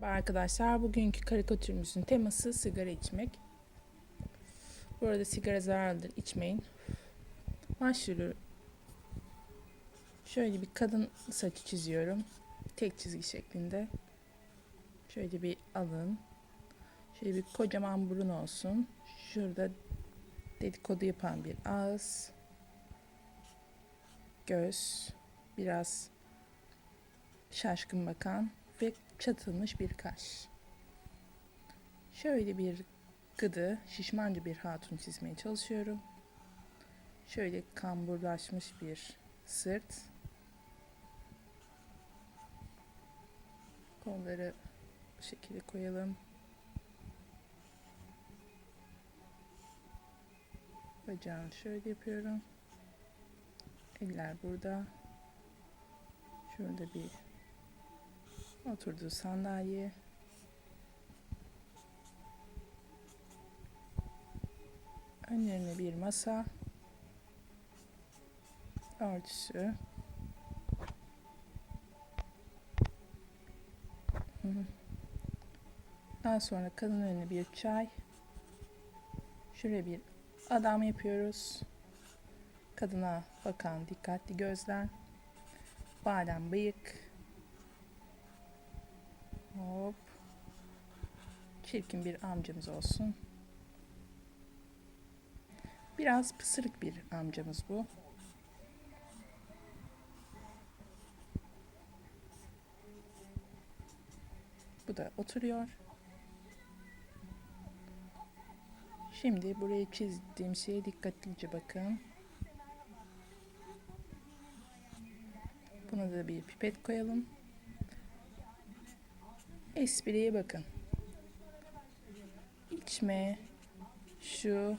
Merhaba arkadaşlar. Bugünkü karikatürümüzün teması sigara içmek. Bu arada sigara zararlıdır. içmeyin. Başlıyorum. Şöyle bir kadın saçı çiziyorum. Tek çizgi şeklinde. Şöyle bir alın. Şöyle bir kocaman burun olsun. Şurada dedikodu yapan bir ağız. Göz. Biraz şaşkın bakan ve çatılmış bir kaş. Şöyle bir gıdı, şişmanca bir hatun çizmeye çalışıyorum. Şöyle kamburlaşmış bir sırt. Kolları bu şekilde koyalım. Bacağını şöyle yapıyorum. Eller burada. Şurada bir oturduğu sandalye. Önlerine bir masa. Örtüsü. Daha sonra kadın önüne bir çay. Şuraya bir adam yapıyoruz. Kadına bakan dikkatli gözler. Badem bıyık. Çirkin bir amcamız olsun. Biraz pısırık bir amcamız bu. Bu da oturuyor. Şimdi buraya çizdiğim şeye dikkatlice bakın. Buna da bir pipet koyalım. Espriye bakın. İçme şu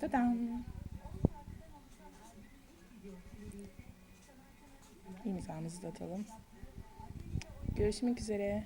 Tadam. İmzamızı da atalım. Görüşmek üzere.